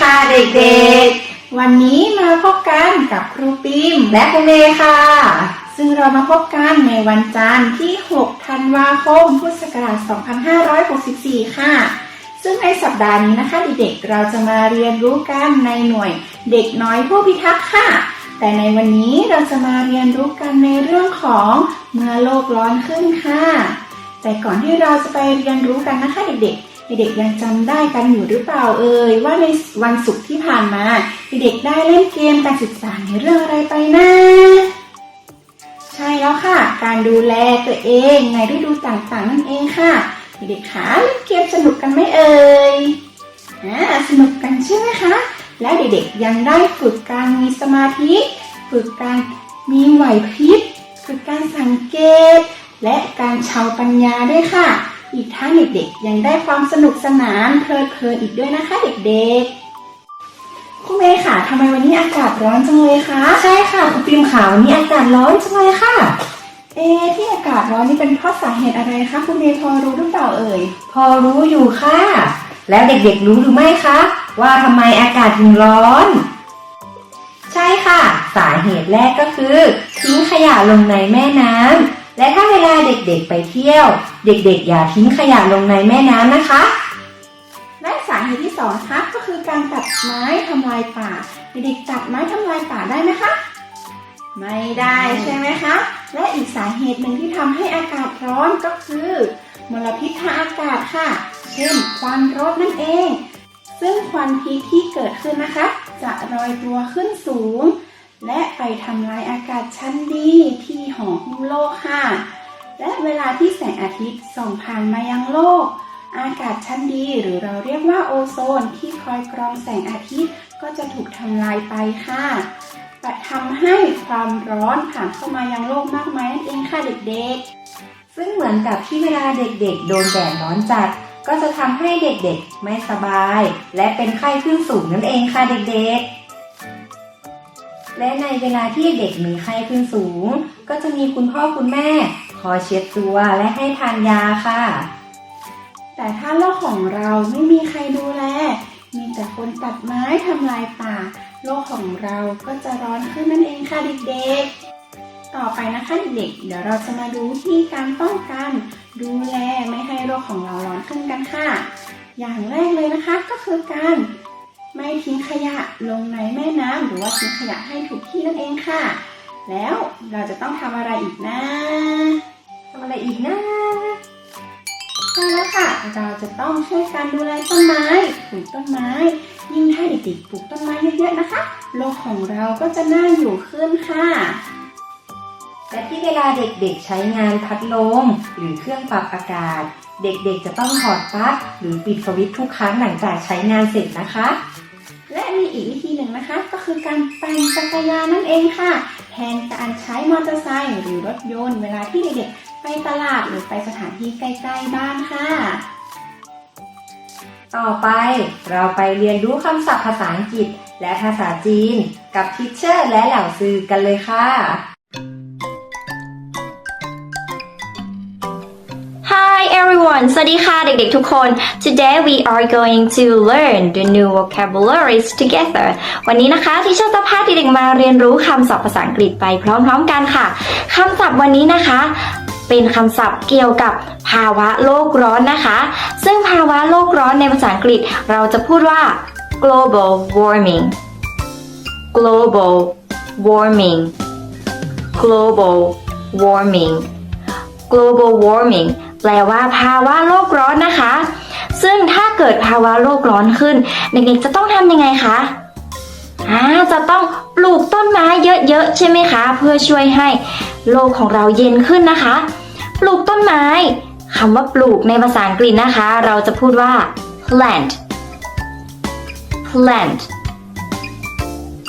ค่ะเด็กๆ วันนี้มาพบกันกับครูปิมและคุณเมย์ค่ะ ซึ่งเรามาพบกันในวันจันทร์ที่ 6 ธันวาคม พุทธศักราช 2564 ค่ะ ซึ่งในสัปดาห์นี้นะคะเด็กๆ เราจะมาเรียนรู้กันในหน่วยเด็กน้อยผู้พิทักษ์ค่ะ แต่ในวันนี้เราจะมาเรียนรู้กันในเรื่องของเมื่อโลกร้อนขึ้นค่ะ แต่ก่อนที่เราจะไปเรียนรู้กันนะคะเด็กๆ เด็กยังจำได้กันอยู่หรือเปล่าเอ่ยว่าในวันศุกร์ที่ผ่านมาเด็กได้เล่นเกมการศึกษาในเรื่องอะไรไปนะ ใช่แล้วค่ะ การดูแลตัวเองในฤดูต่างๆ นั่นเองค่ะเด็กๆคะเล่นเกมสนุกกันไหมเอ่ยอ่าสนุกกันใช่ไหมคะและเด็กๆยังได้ฝึกการมีสมาธิ ฝึกการมีไหวพริบฝึกการสังเกต และการเชาปัญญาด้วยค่ะ อีกทั้งเด็กๆ ยังได้ความสนุกสนานเพลิดเพลินอีกด้วยนะคะเด็กๆคุณเมย์ค่ะทำไมวันนี้อากาศร้อนจังเลยคะใช่ค่ะคุณปิมค่ะวันนี้อากาศร้อนจังเลยค่ะ เอ๊ะที่อากาศร้อนนี่เป็นเพราะสาเหตุอะไรคะคุณเมย์พอรู้หรือเปล่าเอ่ยพอรู้อยู่ค่ะ แล้วเด็กๆรู้หรือไม่คะว่าทำไมอากาศถึงร้อน ใช่ค่ะ สาเหตุแรกก็คือทิ้งขยะลงในแม่น้ำและถ้าเวลาเด็กๆไปเที่ยว เด็กๆ อย่าทิ้งขยะลงในแม่น้ำนะคะ และสาเหตุที่สองคะก็คือการตัดไม้ทำลายป่า เด็กๆตัดไม้ทำลายป่าได้ไหมคะ ไม่ได้ใช่ไหมคะ และอีกสาเหตุหนึ่งที่ทำให้อากาศร้อนก็คือ มลพิษทางอากาศค่ะ เช่นควันรถนั่นเอง ซึ่งควันพิษที่เกิดขึ้นนะคะ จะลอยตัวขึ้นสูง และไปทำลายอากาศชั้นดีที่ห่อหุ้มโลกค่ะ และเวลาที่แสงอาทิตย์ส่องผ่านมายังโลก อากาศชั้นดีหรือเราเรียกว่าโอโซนที่คอยกรองแสงอาทิตย์ก็จะถูกทำลายไปค่ะแต่ทำให้ความร้อนผ่านเข้ามายังโลกมากมายนั่นเองค่ะเด็กๆ ซึ่งเหมือนกับที่เวลาเด็กๆ โดนแดดร้อนจัด ก็จะทำให้เด็กๆ ไม่สบาย และเป็นไข้ขึ้นสูงนั่นเองค่ะเด็กๆ และในเวลาที่เด็กมีไข้ขึ้นสูง ก็จะมีคุณพ่อคุณแม่ อเช็ดตัวและให้ทานยาค่ะ แต่ถ้าโลกของเราไม่มีใครดูแล มีแต่คนตัดไม้ทำลายป่า โลกของเราก็จะร้อนขึ้นนั่นเองค่ะเด็กๆ ต่อไปนะคะเด็กๆ เดี๋ยวเราจะมาดูวิธีการป้องกัน ดูแลไม่ให้โลกของเราร้อนขึ้นกันค่ะ อย่างแรกเลยนะคะก็คือการไม่ทิ้งขยะลงในแม่น้ำหรือว่าทิ้งขยะให้ถูกที่นั่นเองค่ะ แล้วเราจะต้องทำอะไรอีกนะ ทำอะไรอีกนะใช่แล้วค่ะ เราจะต้องช่วยกันดูแลต้นไม้ปลูกต้นไม้ ยิ่งถ้าเด็กๆปลูกต้นไม้เยอะๆนะคะ โลกของเราก็จะน่าอยู่ขึ้นค่ะและที่เวลาเด็กๆใช้งานพัดลมหรือเครื่องปรับอากาศ เด็กๆจะต้องถอดปลั๊กหรือปิดสวิตช์ทุกครั้งหลังจากใช้งานเสร็จนะคะ และมีอีกวิธีหนึ่งนะคะ ก็คือการปั่นจักรยานนั่นเองค่ะ แทนการใช้มอเตอร์ไซค์หรือรถยนต์เวลาที่เด็กๆ ไปตลาดหรือไปสถานที่ใกล้ๆบ้านค่ะ ต่อไปเราไปเรียนรู้คำศัพท์ภาษาอังกฤษ และภาษาจีน กับทิชเชอร์และเหล่าซื้อกันเลยค่ะ Hi everyone สวัสดีค่ะเด็กๆทุกคน Today we are going to learn the new vocabularies together วันนี้นะคะที่ชอร์จะพาเด็กๆมาเรียนรู้คำศัพท์ภาษาอังกฤษไปพร้อมๆกันค่ะ คำศัพท์วันนี้นะคะ เป็นคำศัพท์เกี่ยวกับภาวะโลกร้อนนะคะ ซึ่งภาวะโลกร้อนในภาษาอังกฤษเราจะพูดว่า global warming global warming global warming global warming แปลว่าภาวะโลกร้อนนะคะ ซึ่งถ้าเกิดภาวะโลกร้อนขึ้น เด็กๆจะต้องทำยังไงคะ อ่าจะต้องปลูกต้นไม้เยอะๆใช่ไหมคะ เพื่อช่วยให้โลกของเราเย็นขึ้นนะคะ ปลูกต้นไม้คำว่าปลูกในภาษาอังกฤษนะคะ เราจะพูดว่า plant plant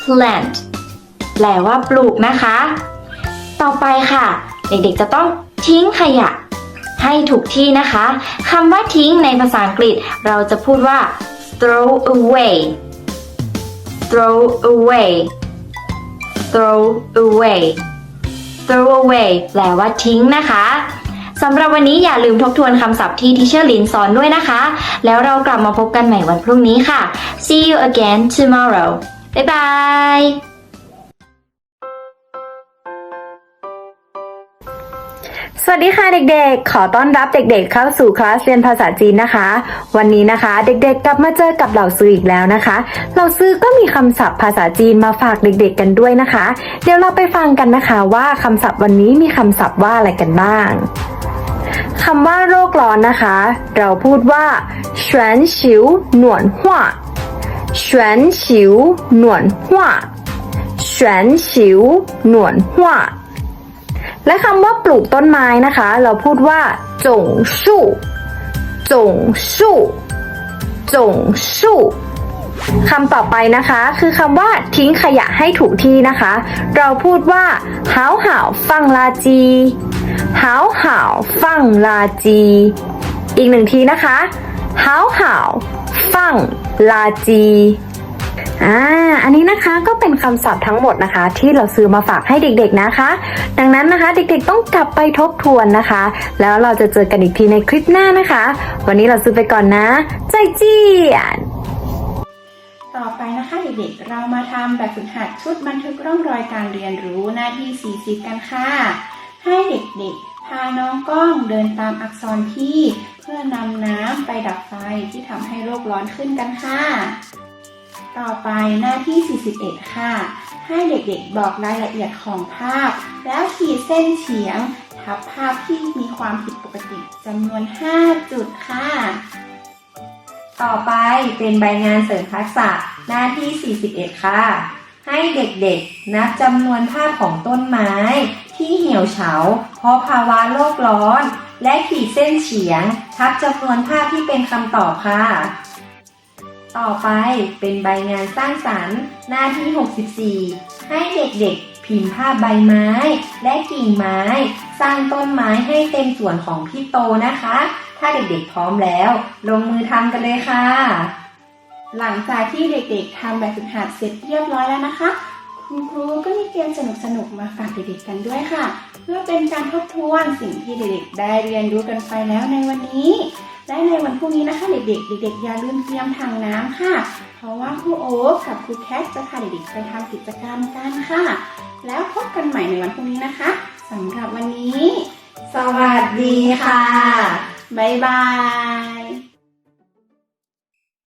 plant แปลว่าปลูกนะคะ ต่อไปค่ะ เด็กๆจะต้องทิ้งขยะ ให้ถูกที่นะคะคำว่าทิ้งในภาษาอังกฤษ เราจะพูดว่า throw away throw away throw away throw away แปลว่าทิ้งนะคะสำหรับวันนี้อย่าลืมทบทวนคำศัพท์ที่ทิเชอร์ลินสอนด้วยนะคะ แล้วเรากลับมาพบกันใหม่วันพรุ่งนี้ค่ะ see you again tomorrow bye bye สวัสดีค่ะเด็กๆ ขอต้อนรับเด็กๆ เข้าสู่คลาสเรียนภาษาจีนนะคะ วันนี้นะคะ เด็กๆ กลับมาเจอกับเหล่าซื้ออีกแล้วนะคะ เหล่าซื้อก็มีคำศัพท์ภาษาจีนมาฝากเด็กๆ กันด้วยนะคะ เดี๋ยวเราไปฟังกันนะคะว่าคำศัพท์วันนี้มีคำศัพท์ว่าอะไรกันบ้างคำว่าโรคร้อนนะคะ เราพูดว่าฉวนฉิวหนวนหัวฉวนฉิวหนวนหัวฉวนฉิวหนวนหัว และคำว่าปลูกต้นไม้นะคะ เราพูดว่าจงสู้จงสู้จงสู้คำต่อไปนะคะ คือคำว่าทิ้งขยะให้ถูกที่นะคะ เราพูดว่าหาวหาวฟังลาจีหาวหาวฟังลาจี อีกหนึ่งทีนะคะหาวหาวฟังลาจี อ่า อันนี้นะคะก็เป็นคำศัพท์ทั้งหมดนะคะ ที่เราซื้อมาฝากให้เด็กๆนะคะ ดังนั้นนะคะ เด็กๆต้องกลับไปทบทวนนะคะ แล้วเราจะเจอกันอีกทีในคลิปหน้านะคะ วันนี้เราซื้อไปก่อนนะ ใจเจียนต่อไปนะคะเด็กๆ เรามาทำแบบฝึกหัดชุดบันทึกร่องรอยการเรียนรู้หน้าที่ 40 กันค่ะ ให้เด็กๆ พาน้องกล้องเดินตามอักษรที่ เพื่อนำน้ำไปดับไฟที่ทำให้โลกร้อนขึ้นกันค่ะ ต่อไปหน้าที่ 41 ค่ะ ให้เด็กๆบอกรายละเอียดของภาพ แล้วขีดเส้นเฉียง ทับภาพที่มีความผิดปกติจำนวน 5 จุดค่ะ ต่อไปเป็นใบงานเสริมทักษะหน้าที่ 41 ค่ะ ให้เด็กๆ นับจำนวนภาพของต้นไม้ ที่เหี่ยวเฉา เพราะภาวะโลกร้อน และขีดเส้นเฉียง ทับจำนวนภาพที่เป็นคำตอบค่ะ ต่อไปเป็นใบงานสร้างสรรค์ หน้าที่ 64 ให้เด็กๆ พิมพ์ภาพใบไม้ และกิ่งไม้ สร้างต้นไม้ให้เต็มส่วนของพี่โตนะคะ ถ้าเด็กๆพร้อมแล้ว ลงมือทำกันเลยค่ะ หลังจากที่เด็กๆทำแบบฝึกหัดเสร็จเรียบร้อยแล้วนะคะ คุณครูก็มีเกมสนุกๆมาฝากเด็กๆกันด้วยค่ะ เพื่อเป็นการทบทวนสิ่งที่เด็กๆได้เรียนรู้กันไปแล้วในวันนี้ ได้ในวันพรุ่งนี้นะคะเด็กๆ เด็กๆอย่าลืมเตรียมถังน้ำค่ะ เพราะว่าครูโอ๊คกับครูแคทจะพาเด็กๆไปทำกิจกรรมกันค่ะ แล้วพบกันใหม่ในวันพรุ่งนี้นะคะสำหรับวันนี้ สวัสดีค่ะ บ๊ายบาย